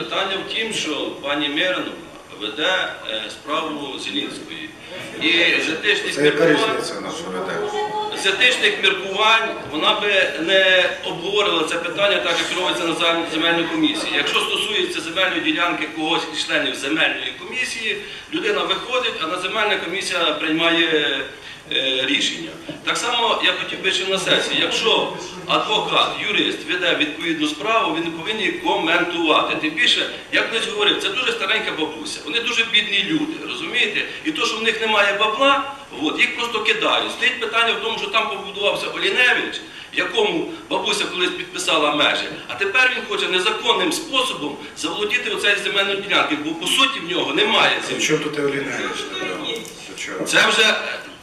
Питання в тім, що пані Миронова веде е, справу Зелінської. І з тиждень Це яка різниця наша веде? З міркувань вона би не обговорила це питання так, як робиться на зем- земельній комісії. Якщо стосується земельної ділянки когось із членів земельної комісії, людина виходить, а на земельна комісія приймає е, рішення. Так само я хотів би ще на сесії, якщо адвокат, юрист веде відповідну справу, він не повинен коментувати. Тим більше, я колись говорив, це дуже старенька бабуся. Вони дуже бідні люди, розумієте? І то, що в них немає бабла, от, їх просто кидають. Стоїть питання в тому, що там побудувався Оліневич, якому бабуся колись підписала межі, а тепер він хоче незаконним способом заволодіти оцею земельною ділянкою, бо по суті в нього немає землі. чому тут Оліневич? Це вже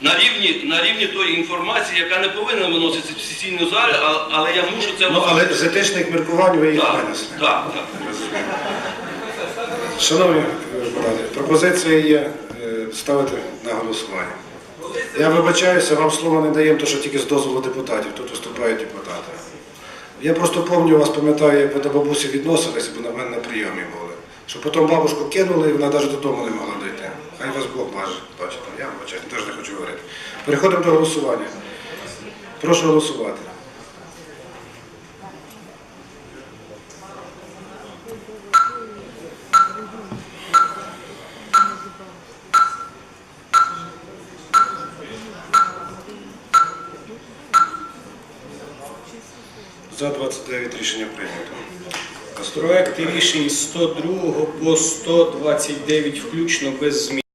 на рівні, на рівні тої інформації, яка не повинна виноситися в сесійну залю, а- але я мушу це Ну, але з етичних міркувань ви їх Так, винесли. так, так. Шановні е, пропозиція є е, ставити на голосування. Я вибачаюся, вам слово не даємо, тому що тільки з дозволу депутатів, тут виступають депутати. Я просто пам'ятаю вас, пам'ятаю, як ви до бабусі відносилися, бо на мене на прийомі були. Що потім бабушку кинули і вона навіть додому не могла дойти. Хай вас Бог бачить. Я вибачаюся, теж не хочу говорити. Переходимо до голосування. Прошу голосувати. За 29 рішення прийнято. Проекти рішень з 102 по 129 включно без змін.